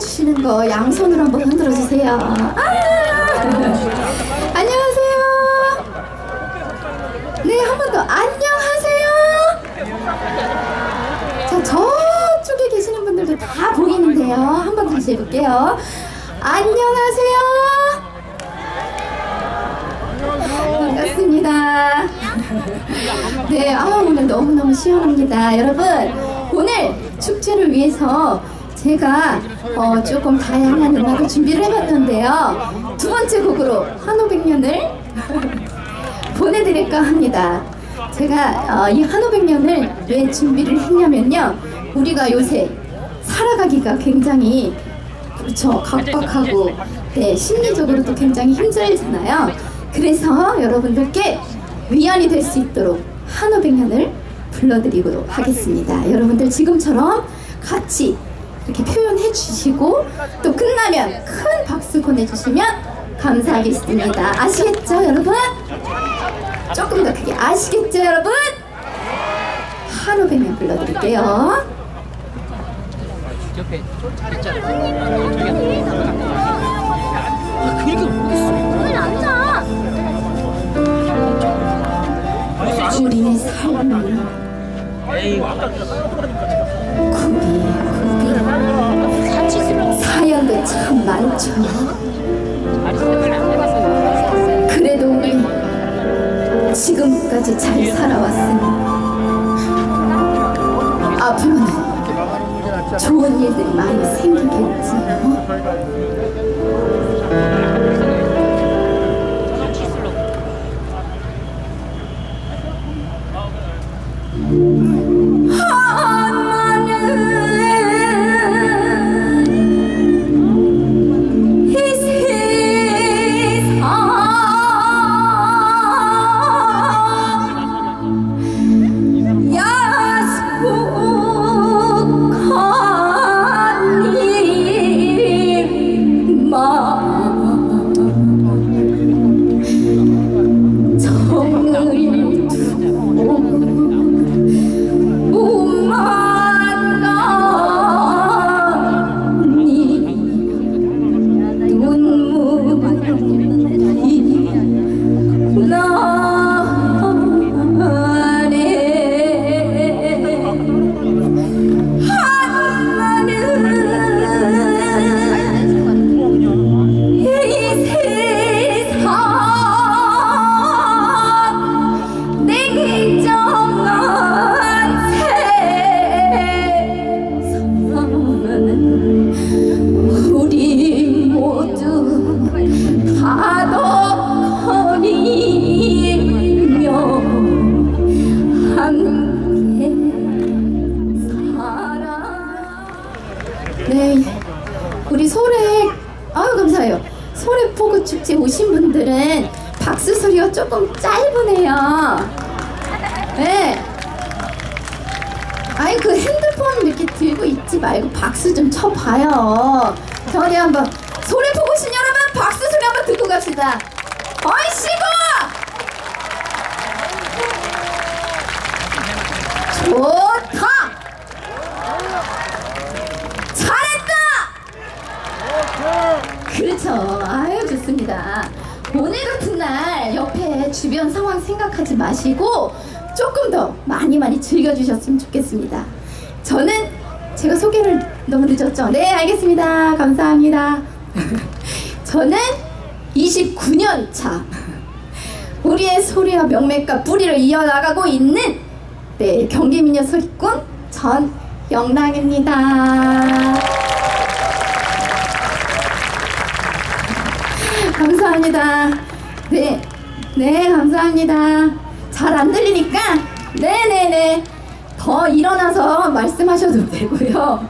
주시는 거 양손으로 한번 흔들어 주세요. 아! 안녕하세요. 네, 한 번 더. 안녕하세요. 자, 저쪽에 계시는 분들도 다 보이는데요. 한 번 다시 해볼게요. 안녕하세요. 반갑습니다. 네, 아, 오늘 너무너무 시원합니다. 여러분, 오늘 축제를 위해서 제가 어, 조금 다양한 음악을 준비를 해봤는데요. 두 번째 곡으로 한오백년을 보내드릴까 합니다. 제가 어, 이 한오백년을 왜 준비를 했냐면요. 우리가 요새 살아가기가 굉장히 그렇죠. 각박하고 네, 심리적으로도 굉장히 힘들잖아요. 그래서 여러분들께 위안이 될 수 있도록 한오백년을 불러드리도록 하겠습니다. 여러분들 지금처럼 같이 이렇게 표현해 주시고 또 끝나면 큰 박수 보내주시면 감사하겠습니다. 아시겠죠, 여러분? 조금 더 크게 아시겠죠, 여러분? 한오백년 불러드릴게요. 옆에. 아, 그 모르겠어. 우리의 삶은 굽이 사연도 참 많죠 그래도 우리 지금까지 잘 살아왔으니 앞으로는 좋은 일들이 많이 생기겠지 어? 있지 말고 박수 좀 쳐봐요. 저리 한번 소래 포구 신 여러분 박수 소리 한번 듣고 갑시다. 어이씨고 좋다. 잘했다. 그렇죠. 아유 좋습니다. 오늘 같은 날 옆에 주변 상황 생각하지 마시고 조금 더 많이 많이 즐겨주셨으면 좋겠습니다. 저는 제가 소개를 너무 늦었죠. 네 알겠습니다. 감사합니다. 저는 29년 차 우리의 소리와 명맥과 뿌리를 이어나가고 있는 네 경기미녀 소리꾼 전영랑입니다. 감사합니다. 네, 네, 감사합니다. 잘 안 들리니까, 네네네. 더 일어나서 말씀하셔도 되고요.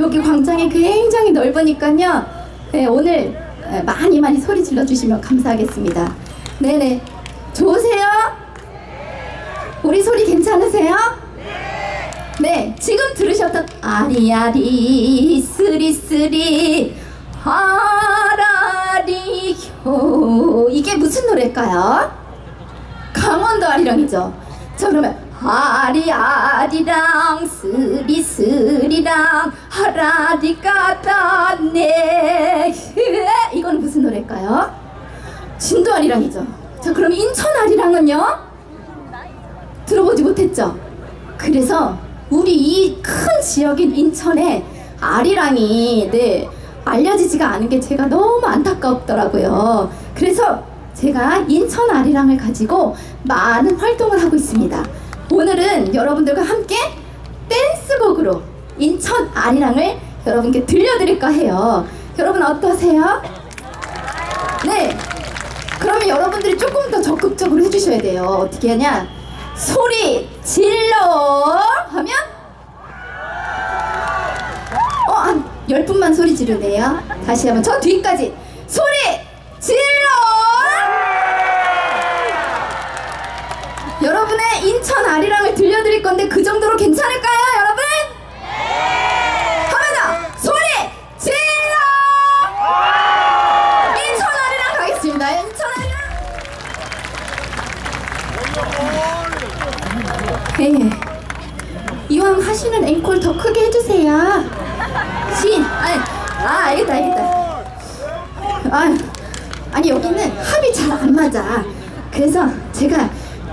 여기 광장이 굉장히 넓으니까요. 네, 오늘 에, 많이 많이 소리 질러주시면 감사하겠습니다. 네네. 좋으세요? 우리 소리 괜찮으세요? 네, 지금 들으셨던 아리아리 쓰리쓰리 아라리효 이게 무슨 노래일까요? 강원도 아리랑이죠. 자 그러면 아리아리랑 스리스리랑 하라리 까따네 이건 무슨 노래일까요? 진도 아리랑이죠 자 그럼 인천 아리랑은요? 들어보지 못했죠? 그래서 우리 이 큰 지역인 인천에 아리랑이 네, 알려지지가 않은 게 제가 너무 안타깝더라고요. 그래서 제가 인천 아리랑을 가지고 많은 활동을 하고 있습니다. 오늘은 여러분들과 함께 댄스곡으로 인천 아리랑을 여러분께 들려드릴까 해요. 여러분 어떠세요? 네. 그러면 여러분들이 조금 더 적극적으로 해주셔야 돼요. 어떻게 하냐? 소리 질러 하면 어, 한 10분만 소리 지르네요. 다시 한번 저 뒤까지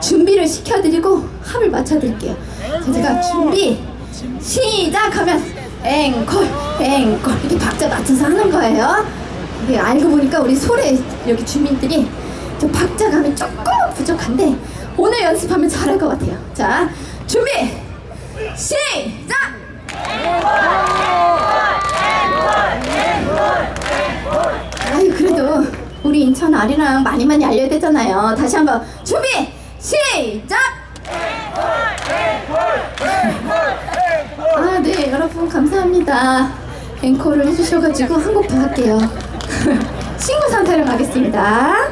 준비를 시켜드리고 합을 맞춰드릴게요. 자, 제가 준비 시작하면 앵콜 앵콜 이렇게 박자 맞춰서 하는 거예요. 이게 알고 보니까 우리 소래 여기 주민들이 좀 박자 감이 조금 부족한데 오늘 연습하면 잘할 것 같아요. 자, 준비 시작. 아유 그래도 우리 인천 아리랑 많이 많이 알려야 되잖아요. 다시 한번 준비 시작. 아 네 여러분 감사합니다. 앵콜을 해주셔가지고 한 곡 더 할게요. 친구 산타를 가겠습니다.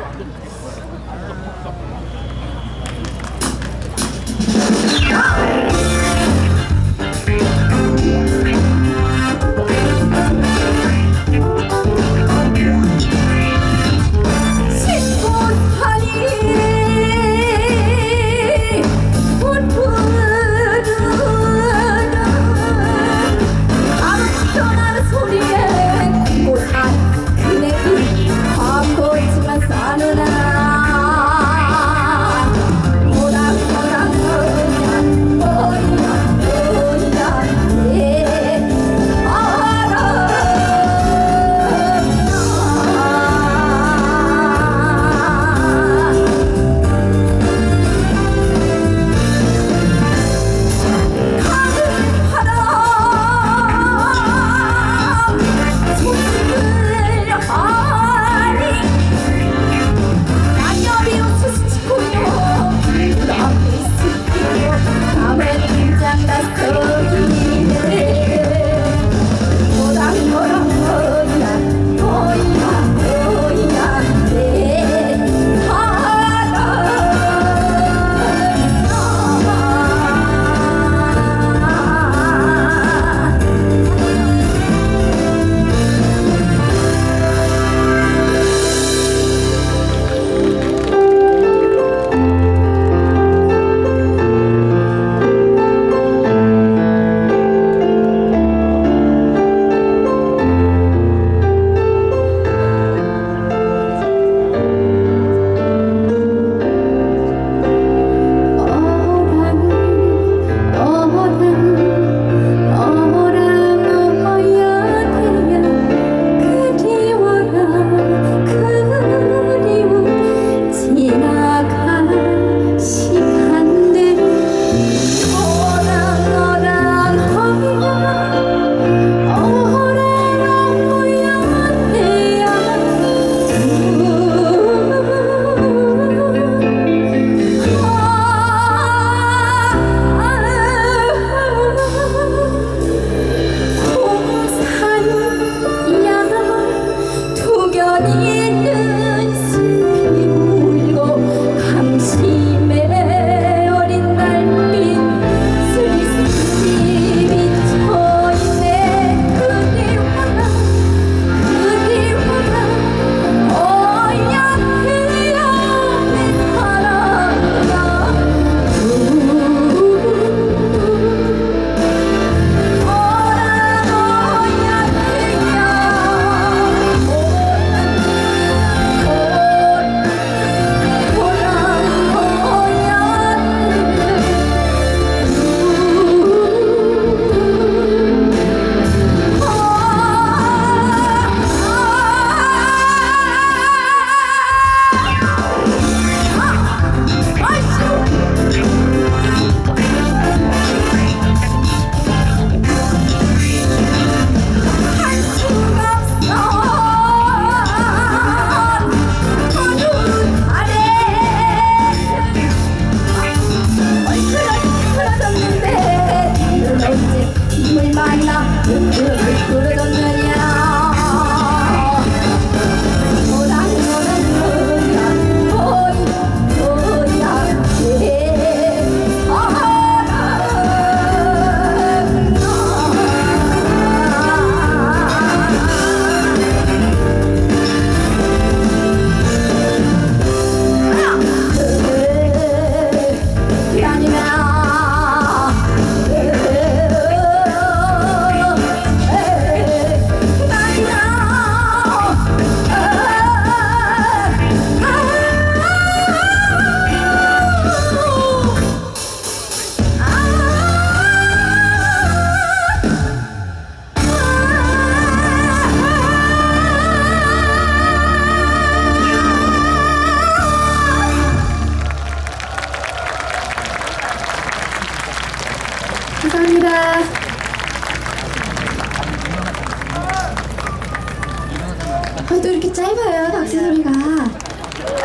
아, 또 이렇게 짧아요, 박세소리가.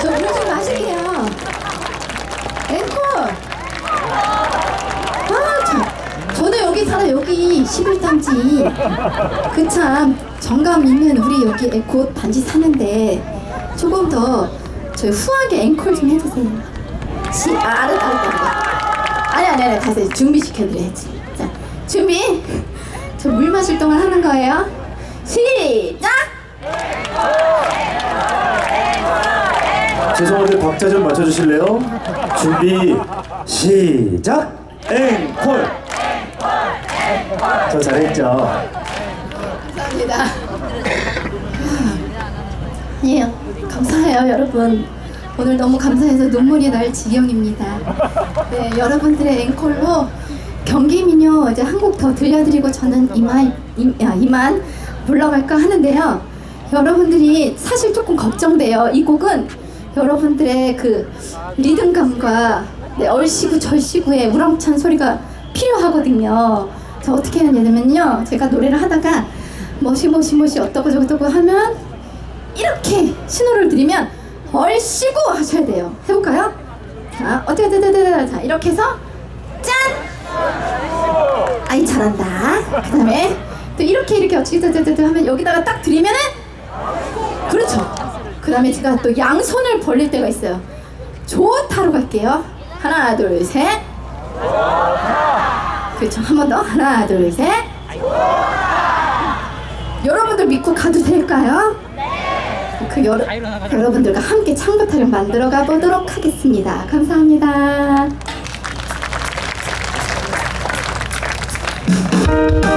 저 그러지 마실게요. 앵콜! 아, 저, 저는 여기 살아, 여기 11단지. 그 참, 정감 있는 우리 여기 에코 단지 사는데 조금 더 저희 후하게 앵콜 좀 해주세요. 시, 아, 알았다, 알았다, 알았다. 아니, 아니, 아니, 가세요. 준비시켜드려야지. 자. 준비. 저 물 마실 동안 하는 거예요. 시작! 죄송한데 박자 좀 맞춰주실래요? 준비 시작 앵콜 저 잘했죠? 감사합니다. 아니에요. 감사해요, 여러분. 오늘 너무 감사해서 눈물이 날 지경입니다. 네, 여러분들의 앵콜로 경기민요 이제 한 곡 더 들려드리고 저는 이만 이, 야, 이만 물러갈까 하는데요. 여러분들이 사실 조금 걱정돼요. 이 곡은 여러분들의 그 리듬감과 네, 얼씨구 절씨구의 우렁찬 소리가 필요하거든요. 저 어떻게 해야 되냐면요. 제가 노래를 하다가 뭐시 뭐시 뭐시 어떠고 저떠고 하면 이렇게 신호를 드리면 얼씨구 하셔야 돼요. 해볼까요? 자, 어떻게 되되되되 자 이렇게 해서 짠! 아이 잘한다. 그다음에 또 이렇게 이렇게 어떻게 되되되 하면 여기다가 딱 드리면은 그렇죠. 그다음에 제가 또 양손을 벌릴 때가 있어요. 좋다로 갈게요. 하나 둘 셋. 그렇죠. 한 번 더. 하나 둘 셋. 여러분들 믿고 가도 될까요? 그 여러, 여러분들과 함께 창부타령 만들어 가보도록 하겠습니다. 감사합니다. 자,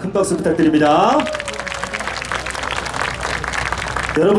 큰 박수 부탁드립니다. 여러분.